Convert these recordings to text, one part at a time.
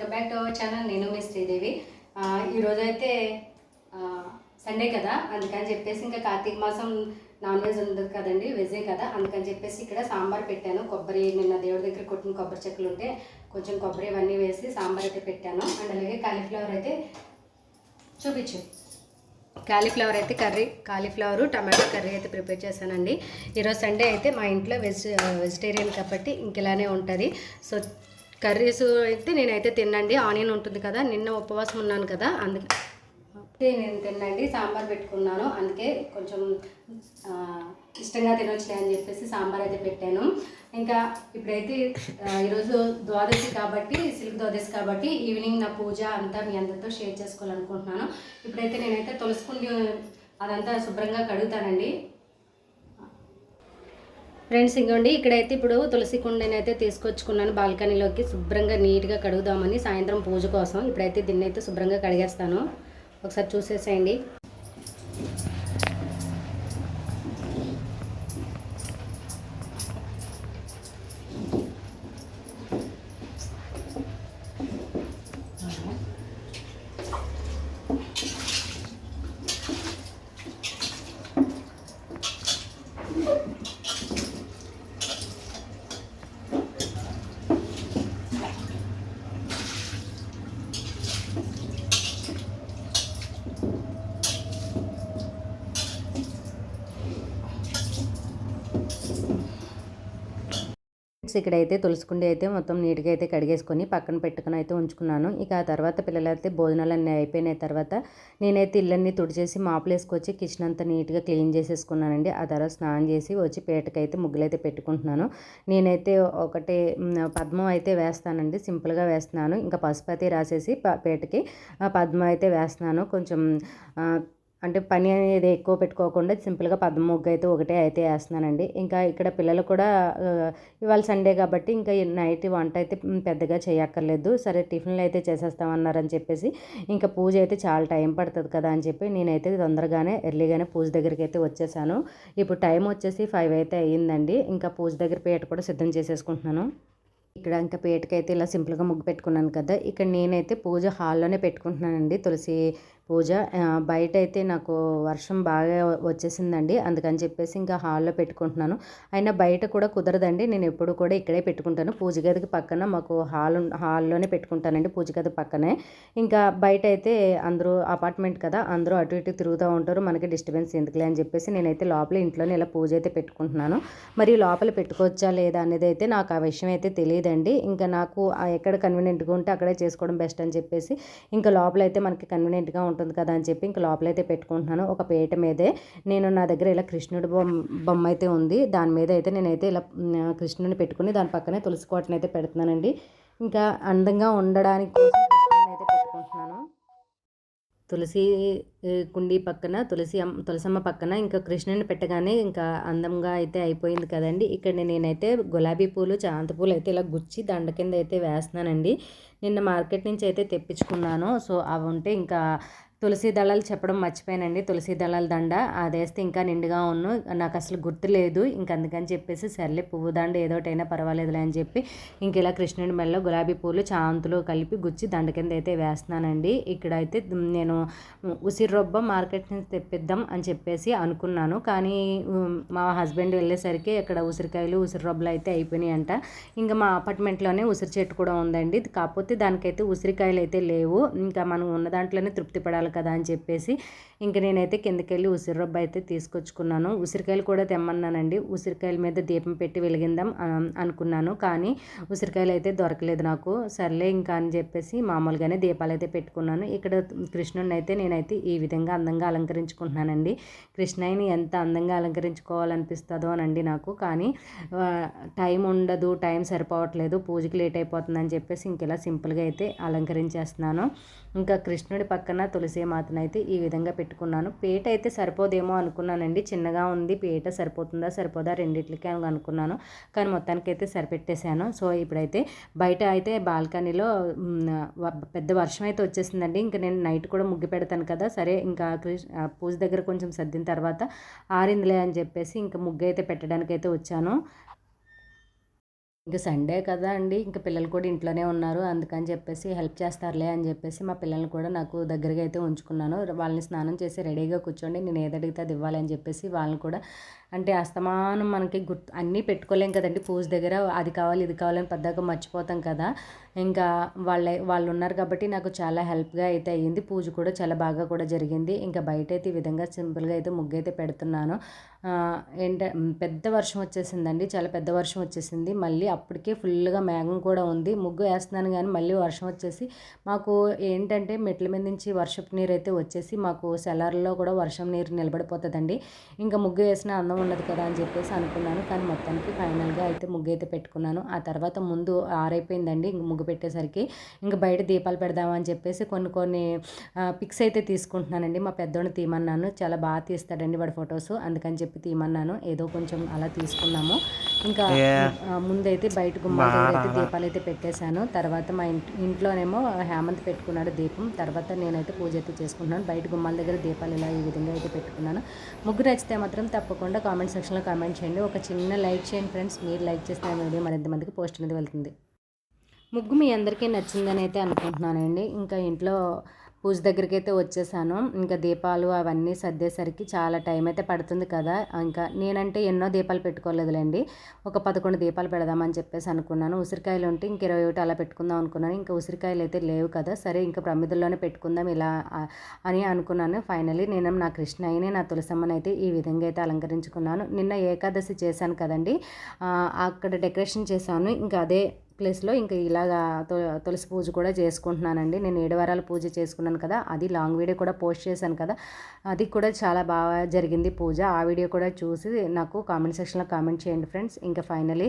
Welcome back to our channel. నేను మీ శ్రీదేవి. ఈరోజైతే ఈరోజు అయితే సండే కదా అందుకని చెప్పేసి ఇంకా కార్తీక మాసం నాన్ వెజ్ ఉండదు కదండి వెజే కదా అందుకని చెప్పేసి ఇక్కడ సాంబార్ పెట్టాను. కొబ్బరి నిన్న దేవుడి దగ్గర కొట్టిన కొబ్బరి చెక్కలు ఉంటే కొంచెం కొబ్బరి ఇవన్నీ వేసి సాంబార్ అయితే పెట్టాను. అండ్ అలాగే కాలీఫ్లవర్ అయితే చూపించు. కాలీఫ్లవర్ అయితే కర్రీ కాలీఫ్లవర్ టమాటో కర్రీ అయితే ప్రిపేర్ చేశానండి. ఈరోజు సండే అయితే మా ఇంట్లో వెజ్ వెజిటేరియన్ కాబట్టి ఇంకెలానే ఉంటుంది. సో కర్రీస్ అయితే నేనైతే తినండి ఆనియన్ ఉంటుంది కదా నిన్న ఉపవాసం ఉన్నాను కదా అందుకే నేను తినండి సాంబార్ పెట్టుకున్నాను. అందుకే కొంచెం ఇష్టంగా తినొచ్చులే అని చెప్పేసి సాంబార్ అయితే పెట్టాను. ఇంకా ఇప్పుడైతే ఈరోజు ద్వాదశి కాబట్టి సిల్క్ ద్వాదశి కాబట్టి ఈవినింగ్ నా పూజ అంతా మీ అందరితో షేర్ చేసుకోవాలనుకుంటున్నాను. ఇప్పుడైతే నేనైతే తులసికుండి అదంతా శుభ్రంగా కడుగుతానండి. ఫ్రెండ్స్ ఇంకోండి ఇక్కడైతే ఇప్పుడు తులసి కుండని అయితే తీసుకొచ్చుకున్నాను. బాల్కనీలోకి శుభ్రంగా నీట్గా కడుగుదామని సాయంత్రం పూజ కోసం ఇప్పుడైతే దీన్ని అయితే శుభ్రంగా కడిగేస్తాను. ఒకసారి చూసేసేయండి. ఇక్కడైతే తులసికుండి అయితే మొత్తం నీట్గా అయితే కడిగేసుకొని పక్కన పెట్టుకుని అయితే ఉంచుకున్నాను. ఇక ఆ తర్వాత పిల్లలైతే భోజనాలు అన్నీ అయిపోయిన తర్వాత నేనైతే ఇళ్ళన్నీ తుడిచేసి మాపులు వేసుకొచ్చి కిచెన్ అంతా నీట్గా క్లీన్ చేసేసుకున్నానండి. ఆ తర్వాత స్నానం చేసి వచ్చి పేటకైతే ముగ్గులైతే పెట్టుకుంటున్నాను. నేనైతే ఒకటి పద్మం అయితే వేస్తానండి. సింపుల్గా వేస్తున్నాను. ఇంకా పసుపతి రాసేసి ప- పేటకి పద్మం అయితే వేస్తున్నాను. కొంచెం అంటే పని అనేది ఎక్కువ పెట్టుకోకుండా సింపుల్గా పద్మ ముగ్గు అయితే ఒకటే అయితే వేస్తున్నానండి ఇంకా ఇక్కడ పిల్లలు కూడా ఇవాళ సండే కాబట్టి ఇంకా నైట్ వంట అయితే పెద్దగా చేయక్కర్లేదు. సరే టిఫిన్లు అయితే చేసేస్తామన్నారని చెప్పేసి ఇంకా పూజ అయితే చాలా టైం పడుతుంది కదా అని చెప్పి నేనైతే తొందరగానే ఎర్లీగానే పూజ దగ్గరికి అయితే వచ్చేసాను. ఇప్పుడు టైం వచ్చేసి ఫైవ్ అయితే అయ్యిందండి. ఇంకా పూజ దగ్గర పేట కూడా సిద్ధం చేసేసుకుంటున్నాను. ఇక్కడ ఇంకా పేటకైతే ఇలా సింపుల్గా ముగ్గు పెట్టుకున్నాను కదా ఇక్కడ నేనైతే పూజ హాల్లోనే పెట్టుకుంటున్నానండి. తులసి పూజ. బయట అయితే నాకు వర్షం బాగా వచ్చేసిందండి. అందుకని చెప్పేసి ఇంకా హాల్లో పెట్టుకుంటున్నాను. అయినా బయట కూడా కుదరదండి. నేను ఎప్పుడు కూడా ఇక్కడే పెట్టుకుంటాను. పూజ గదికి పక్కన మాకు హాల్ హాల్లోనే పెట్టుకుంటానండి పూజ గది పక్కనే. ఇంకా బయట అయితే అందరూ అపార్ట్మెంట్ కదా అందరూ అటు ఇటు తిరుగుతూ ఉంటారు. మనకి డిస్టర్బెన్స్ ఎందుకులే అని చెప్పేసి నేనైతే లోపల ఇంట్లోనే ఇలా పూజ అయితే పెట్టుకుంటున్నాను. మరి లోపల పెట్టుకోవచ్చా లేదా అనేది అయితే నాకు ఆ విషయం అయితే తెలియదండి. ఇంకా నాకు ఎక్కడ కన్వీనియంట్గా ఉంటే అక్కడే చేసుకోవడం బెస్ట్ అని చెప్పేసి ఇంకా లోపల అయితే మనకి కన్వీనియంట్గా ఉంటుంది. కదా అని చెప్పి ఇంకా లోపల అయితే పెట్టుకుంటున్నాను. ఒక పేట మీదే నేను నా దగ్గర ఇలా కృష్ణుడి బొమ్మ బొమ్మ అయితే ఉంది. దాని మీద అయితే నేనైతే ఇలా కృష్ణుడిని పెట్టుకుని దాని పక్కనే తులసి కోటను అయితే పెడుతున్నానండి. ఇంకా అందంగా ఉండడానికి అయితే పెట్టుకుంటున్నాను. తులసి కుండి కుండీ పక్కన తులసి అమ్మ తులసమ్మ పక్కన ఇంకా కృష్ణుని పెట్టగానే ఇంకా అందంగా అయితే అయిపోయింది కదండి. ఇక్కడ నేనైతే గులాబీ పూలు చామంతి పూలు అయితే ఇలా గుచ్చి దండ కింద అయితే వేస్తున్నానండి. నిన్న మార్కెట్ నుంచి అయితే తెప్పించుకున్నాను. సో అవి ఉంటే ఇంకా తులసి దళాలు చెప్పడం మర్చిపోయానండి. తులసి దళాల దండ అదేస్తే వేస్తే ఇంకా నిండుగా ఉన్ను. నాకు అసలు గుర్తులేదు ఇంక అందుకని చెప్పేసి సర్లే పువ్వు దండ ఏదోటైనా పర్వాలేదులే అని చెప్పి ఇంక ఇలా కృష్ణుడి మెల్ల గులాబీ పూలు చాంతులు కలిపి గుచ్చి దండ కింద అయితే వేస్తున్నానండి. ఇక్కడైతే నేను ఉసిరి రొబ్బ మార్కెట్ నుంచి తెప్పిద్దాం అని చెప్పేసి అనుకున్నాను. కానీ మా హస్బెండ్ వెళ్ళేసరికి ఇక్కడ ఉసిరికాయలు ఉసిరి రొబ్బలు అయితే అయిపోయినాయి అంట ఇంకా మా అపార్ట్మెంట్లోనే ఉసిరి చెట్టు కూడా ఉందండి. కాకపోతే దానికైతే ఉసిరికాయలు అయితే లేవు. ఇంకా మనం ఉన్న దాంట్లోనే తృప్తి పడాలి కదా అని చెప్పేసి ఇంక నేనైతే కిందకి వెళ్ళి ఉసిరి రొబ్బ అయితే తీసుకొచ్చుకున్నాను. ఉసిరికాయలు కూడా తెమ్మన్నానండి. ఉసిరికాయల మీద దీపం పెట్టి వెలిగిందాం అనుకున్నాను. కానీ ఉసిరికాయలు అయితే దొరకలేదు నాకు. సర్లే ఇంకా అని చెప్పేసి మామూలుగానే దీపాలు అయితే పెట్టుకున్నాను. ఇక్కడ కృష్ణుడిని అయితే నేనైతే ఈ విధంగా అందంగా అలంకరించుకుంటున్నానండి. కృష్ణయ్యని ఎంత అందంగా అలంకరించుకోవాలనిపిస్తుందో అనండి నాకు. కానీ టైం ఉండదు టైం సరిపోవట్లేదు. పూజకి లేట్ అయిపోతుందని చెప్పేసి ఇంకెలా సింపుల్గా అయితే అలంకరించేస్తున్నాను. ఇంకా కృష్ణుడి పక్కన తులసి మాతను అయితే ఈ విధంగా పెట్టుకున్నాను. పీట అయితే సరిపోదేమో అనుకున్నానండి. చిన్నగా ఉంది పీట సరిపోతుందా సరిపోదా రెండిట్లకి అని అనుకున్నాను. కానీ మొత్తానికి అయితే సరిపెట్టేశాను. సో ఇప్పుడైతే బయట అయితే బాల్కనీలో పెద్ద వర్షం అయితే వచ్చేసిందండి. ఇంకా నేను నైట్ కూడా ముగ్గు పెడతాను కదా సరే ఇంకా పూజ దగ్గర కొంచెం సర్దిన తర్వాత ఆరిందిలే అని చెప్పేసి ఇంకా ముగ్గు అయితే పెట్టడానికి అయితే వచ్చాను. ఇంక సండే కదా అండి. ఇంకా పిల్లలు కూడా ఇంట్లోనే ఉన్నారు. అందుకని చెప్పేసి హెల్ప్ చేస్తారులే అని చెప్పేసి మా పిల్లల్ని కూడా నాకు దగ్గరగా అయితే ఉంచుకున్నాను. వాళ్ళని స్నానం చేసి రెడీగా కూర్చోండి. నేను ఏది అడిగితే అది ఇవ్వాలి అని చెప్పేసి వాళ్ళని కూడా అంటే అస్తమానం మనకి గుర్తు అన్నీ పెట్టుకోలేం కదండి. పూజ దగ్గర అది కావాలి ఇది కావాలని పెద్దగా మర్చిపోతాం కదా. ఇంకా వాళ్ళ వాళ్ళు ఉన్నారు కాబట్టి నాకు చాలా హెల్ప్గా అయితే అయ్యింది. పూజ కూడా చాలా బాగా కూడా జరిగింది. ఇంకా బయట అయితే ఈ విధంగా సింపుల్గా అయితే ముగ్గు అయితే పెడుతున్నాను ఏంట పెద్ద వర్షం వచ్చేసిందండి. చాలా పెద్ద వర్షం వచ్చేసింది. మళ్ళీ అప్పటికే ఫుల్గా మేఘం కూడా ఉంది. ముగ్గు వేస్తున్నాను కానీ మళ్ళీ వర్షం వచ్చేసి మాకు ఏంటంటే మెట్ల మీద నుంచి వర్షపు నీరు అయితే వచ్చేసి మాకు సెలర్లో కూడా వర్షం నీరు నిలబడిపోతుందండి. ఇంకా ముగ్గు వేసిన అందం ఉన్నది కదా అని చెప్పేసి అనుకున్నాను. కానీ మొత్తానికి ఫైనల్గా అయితే ముగ్గు అయితే పెట్టుకున్నాను. ఆ తర్వాత ముందు ఆరైపోయిందండి. ఇంక ముగ్గు పెట్టేసరికి ఇంకా బయట దీపాలు పెడదామని చెప్పేసి కొన్ని కొన్ని పిక్స్ అయితే తీసుకుంటున్నానండి. మా పెద్దోడిని తీయమన్నాను. చాలా బాగా తీస్తాడండి వాడి ఫొటోస్. అందుకని చెప్పి తీయమన్నాను. ఏదో కొంచెం అలా తీసుకున్నాము. ఇంకా ముందైతే బయట గుమ్మాల అయితే దీపాలు అయితే పెట్టేశాను. తర్వాత మా ఇంటి ఇంట్లోనేమో హేమంత్ పెట్టుకున్నాడు దీపం. తర్వాత నేనైతే పూజ అయితే చేసుకుంటున్నాను. బయట గుమ్మాల దగ్గర దీపాలు ఇలా ఈ విధంగా అయితే పెట్టుకున్నాను. ముగ్గురు నచ్చితే మాత్రం తప్పకుండా కామెంట్ సెక్షన్లో కామెంట్ చేయండి. ఒక చిన్న లైక్ చేయండి ఫ్రెండ్స్. మీరు లైక్ చేసిన వీడియో మరింత మందికి పోస్ట్ అనేది వెళ్తుంది. ముగ్గు మీ అందరికీ నచ్చిందని అయితే అనుకుంటున్నానండి. ఇంకా ఇంట్లో పూజ దగ్గరికి అయితే వచ్చేసాను. ఇంకా దీపాలు అవన్నీ సర్దేసరికి చాలా టైం అయితే పడుతుంది కదా. ఇంకా నేనంటే ఎన్నో దీపాలు పెట్టుకోలేదులేండి. ఒక పదకొండు దీపాలు పెడదామని చెప్పేసి అనుకున్నాను. ఉసిరికాయలు ఉంటే ఇంక ఇరవై ఒకటి అలా పెట్టుకుందాం అనుకున్నాను. ఇంకా ఉసిరికాయలు అయితే లేవు కదా. సరే ఇంకా ప్రమిదల్లోనే పెట్టుకుందాం ఇలా అని అనుకున్నాను. ఫైనలీ నేను నా కృష్ణయ్యని నా తులసమ్మని అయితే ఈ విధంగా అయితే అలంకరించుకున్నాను. నిన్న ఏకాదశి చేశాను కదండి. అక్కడ డెకరేషన్ చేశాను. ఇంకా అదే ప్లేస్లో ఇంకా ఇలాగా తులసి పూజ కూడా చేసుకుంటున్నానండి. నేను ఏడు వారాల పూజ చేసుకున్నాను కదా అది లాంగ్ వీడియో కూడా పోస్ట్ చేశాను కదా అది కూడా చాలా బాగా జరిగింది పూజ. ఆ వీడియో కూడా చూసి నాకు కామెంట్ సెక్షన్లో కామెంట్ చేయండి ఫ్రెండ్స్. ఇంకా ఫైనలీ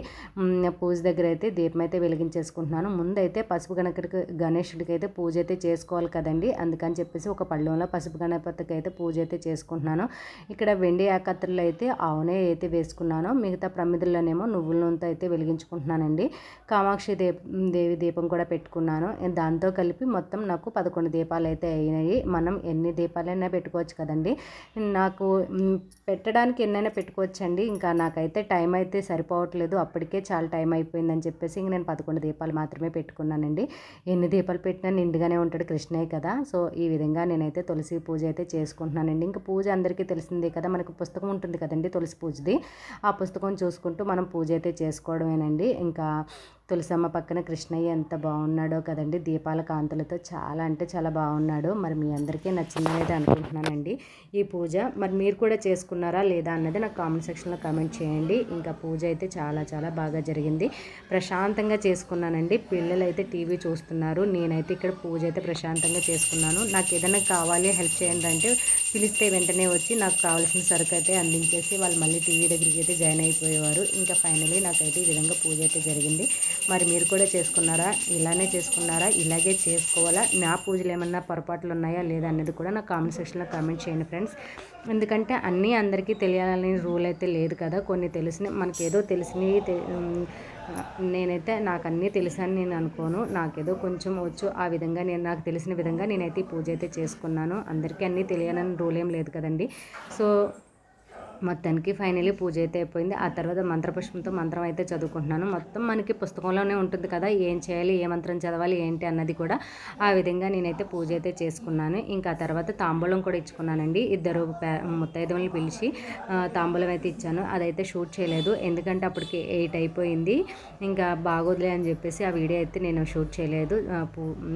పూజ దగ్గర అయితే దీపం అయితే వెలిగించేసుకుంటున్నాను. ముందైతే పసుపు గణపతికి గణేషుడికి అయితే పూజ అయితే చేసుకోవాలి కదండి. అందుకని చెప్పేసి ఒక పళ్ళెంలో పసుపు గణపతికి అయితే పూజ అయితే చేసుకుంటున్నాను. ఇక్కడ వెండి ఆకత్రులు అయితే ఆవునే అయితే వేసుకున్నాను. మిగతా ప్రమిదుల్లోనేమో నువ్వుల నూనెతో అయితే వెలిగించుకుంటున్నానండి. కామాక్షి కామాక్షి దీప దేవి దీపం కూడా పెట్టుకున్నాను. దాంతో కలిపి మొత్తం నాకు పదకొండు దీపాలు అయితే అయినాయి. మనం ఎన్ని దీపాలైనా పెట్టుకోవచ్చు కదండి. నాకు పెట్టడానికి ఎన్నైనా పెట్టుకోవచ్చండి. ఇంకా నాకైతే టైం అయితే సరిపోవట్లేదు. అప్పటికే చాలా టైం అయిపోయిందని చెప్పేసి ఇంక నేను పదకొండు దీపాలు మాత్రమే పెట్టుకున్నానండి. ఎన్ని దీపాలు పెట్టినా నిండుగానే ఉంటాడు కృష్ణయ్య కదా. సో ఈ విధంగా నేనైతే తులసి పూజ అయితే చేసుకుంటున్నానండి. ఇంకా పూజ అందరికీ తెలిసిందే కదా. మనకు పుస్తకం ఉంటుంది కదండి తులసి పూజది. ఆ పుస్తకం చూసుకుంటూ మనం పూజ అయితే చేసుకోవడమేనండి. ఇంకా తులసమ్మ పక్కన కృష్ణయ్య ఎంత బాగున్నాడో కదండి. దీపాల కాంతులతో చాలా అంటే చాలా బాగున్నాడు. మరి మీ అందరికీ నచ్చిందనేది అనుకుంటున్నానండి. ఈ పూజ మరి మీరు కూడా చేసుకున్నారా లేదా అన్నది నాకు కామెంట్ సెక్షన్లో కామెంట్ చేయండి. ఇంకా పూజ అయితే చాలా చాలా బాగా జరిగింది. ప్రశాంతంగా చేసుకున్నానండి. పిల్లలు అయితే టీవీ చూస్తున్నారు. నేనైతే ఇక్కడ పూజ అయితే ప్రశాంతంగా చేసుకున్నాను. నాకు ఏదైనా కావాలి హెల్ప్ చేయండి అంటే పిలిస్తే వెంటనే వచ్చి నాకు కావాల్సిన సరుకు అయితే అందించేసి వాళ్ళు మళ్ళీ టీవీ దగ్గరికి అయితే జాయిన్ అయిపోయేవారు. ఇంకా ఫైనలీ నాకైతే ఈ విధంగా పూజ అయితే జరిగింది. మరి మీరు కూడా చేసుకున్నారా? ఇలానే చేసుకున్నారా? ఇలాగే చేసుకోవాలా? నా పూజలు ఏమన్నా పొరపాట్లు ఉన్నాయా? లేదా అనేది కూడా నా కామెంట్ సెక్షన్లో కామెంట్ చేయండి ఫ్రెండ్స్. ఎందుకంటే అన్నీ అందరికీ తెలియాలని రూల్ అయితే లేదు కదా. కొన్ని తెలిసిన మనకి ఏదో తెలిసినవి నేనైతే నాకు అన్నీ తెలుసని నేను అనుకోను. నాకేదో కొంచెం వచ్చు. ఆ విధంగా నేను నాకు తెలిసిన విధంగా నేనైతే పూజ అయితే చేసుకున్నాను. అందరికీ అన్నీ తెలియాలని రూల్ ఏం లేదు కదండి. సో మొత్తానికి ఫైనలీ పూజ అయితే అయిపోయింది. ఆ తర్వాత మంత్రపుష్పంతో మంత్రం అయితే చదువుకుంటున్నాను. మొత్తం మనకి పుస్తకంలోనే ఉంటుంది కదా ఏం చేయాలి ఏ మంత్రం చదవాలి ఏంటి అన్నది కూడా ఆ విధంగా నేనైతే పూజ అయితే చేసుకున్నాను. ఇంకా తర్వాత తాంబూలం కూడా ఇచ్చుకున్నానండి. ఇద్దరు ముత్తైదవుల్ని పిలిచి తాంబూలం అయితే ఇచ్చాను. అదైతే షూట్ చేయలేదు. ఎందుకంటే అప్పటికి ఎయిట్ అయిపోయింది. ఇంకా బాగోదులే అని చెప్పేసి ఆ వీడియో అయితే నేను షూట్ చేయలేదు.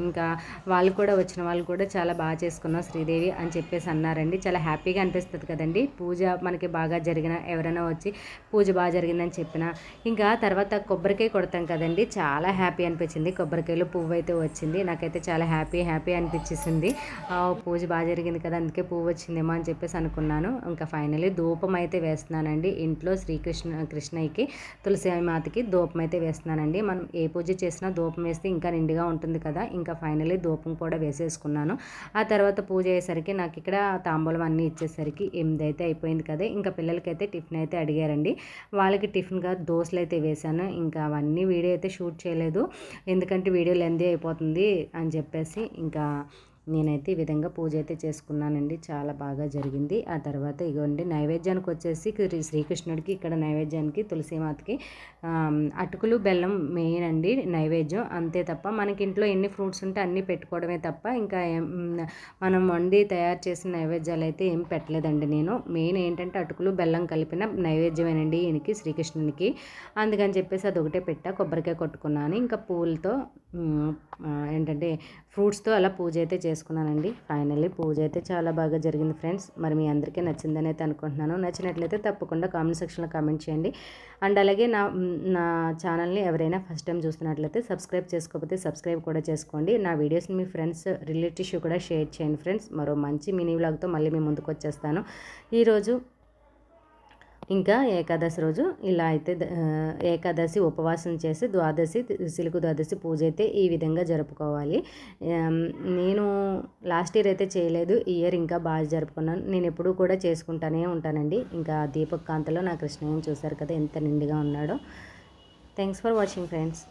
ఇంకా వాళ్ళు కూడా వచ్చిన వాళ్ళు కూడా చాలా బాగా చేసుకున్నాం శ్రీదేవి అని చెప్పేసి అన్నారండి. చాలా హ్యాపీగా అనిపిస్తుంది కదండి. పూజ మనకి బాగా జరిగినా ఎవరైనా వచ్చి పూజ బాగా జరిగిందని చెప్పిన ఇంకా తర్వాత కొబ్బరికాయ కొడతాం కదండి. చాలా హ్యాపీ అనిపించింది. కొబ్బరికాయలు పువ్వు అయితే వచ్చింది. నాకైతే చాలా హ్యాపీ హ్యాపీ అనిపించేసింది. పూజ బాగా జరిగింది కదా అందుకే పువ్వు వచ్చిందేమో అని చెప్పేసి అనుకున్నాను. ఇంకా ఫైనలీ ధూపం అయితే వేస్తున్నానండి. ఇంట్లో శ్రీకృష్ణ కృష్ణయ్యకి తులసి మాతకి ధూపం అయితే వేస్తున్నానండి. మనం ఏ పూజ చేసినా ధూపం వేస్తే ఇంకా నిండుగా ఉంటుంది కదా. ఇంకా ఫైనలీ ధూపం కూడా వేసేసుకున్నాను. ఆ తర్వాత పూజ అయ్యేసరికి నాకు ఇక్కడ తాంబూలం అన్నీ ఇచ్చేసరికి ఎనిమిది అయితే అయిపోయింది కదా. ఇంకా ఇంకా పిల్లలకైతే టిఫిన్ అయితే అడిగారండి. వాళ్ళకి టిఫిన్గా దోశలు అయితే వేశాను. ఇంకా అవన్నీ వీడియో అయితే షూట్ చేయలేదు. ఎందుకంటే వీడియో లెందీ అయిపోతుంది అని చెప్పేసి ఇంకా నేనైతే ఈ విధంగా పూజ అయితే చేసుకున్నానండి. చాలా బాగా జరిగింది. ఆ తర్వాత ఇగోండి నైవేద్యానికి వచ్చేసి శ్రీకృష్ణుడికి ఇక్కడ నైవేద్యానికి తులసీమాతకి అటుకులు బెల్లం మెయిన్ అండి నైవేద్యం. అంతే తప్ప మనకి ఇంట్లో ఎన్ని ఫ్రూట్స్ ఉంటే అన్నీ పెట్టుకోవడమే తప్ప ఇంకా మనం వండి తయారు చేసిన నైవేద్యాలు అయితే ఏం పెట్టలేదండి నేను. మెయిన్ ఏంటంటే అటుకులు బెల్లం కలిపిన నైవేద్యమేనండి ఈయనకి శ్రీకృష్ణునికి. అందుకని చెప్పేసి అది ఒకటే పెట్టా. కొబ్బరికాయ కొట్టుకున్నాను. ఇంకా పూలతో ఏంటంటే ఫ్రూట్స్తో అలా పూజ అయితే చేసుకున్నానండి. ఫైనల్లీ పూజ అయితే చాలా బాగా జరిగింది ఫ్రెండ్స్. మరి మీ అందరికీ నచ్చిందని అయితే అనుకుంటున్నాను. నచ్చినట్లయితే తప్పకుండా కామెంట్ సెక్షన్లో కామెంట్ చేయండి. అండ్ అలాగే నా నా ఛానల్ని ఎవరైనా ఫస్ట్ టైం చూస్తున్నట్లయితే సబ్స్క్రైబ్ చేసుకోకపోతే సబ్స్క్రైబ్ కూడా చేసుకోండి. నా వీడియోస్ని మీ ఫ్రెండ్స్ రిలేటివ్స్ కూడా షేర్ చేయండి ఫ్రెండ్స్. మరో మంచి మినీ వ్లాగ్తో మళ్ళీ మీ ముందుకు వచ్చేస్తాను. ఈరోజు ఇంకా ఏకాదశి రోజు ఇలా అయితే ఏకాదశి ఉపవాసం చేసి ద్వాదశి సిలుకు ద్వాదశి పూజ అయితే ఈ విధంగా జరుపుకోవాలి. నేను లాస్ట్ ఇయర్ అయితే చేయలేదు. ఈ ఇయర్ ఇంకా బాగా జరుపుకున్నాను. నేను ఎప్పుడూ కూడా చేసుకుంటానే ఉంటానండి. ఇంకా దీపక్ కాంతలో నా కృష్ణయ్యని చూశారు కదా ఎంత నిండుగా ఉన్నాడో. Thanks for watching friends.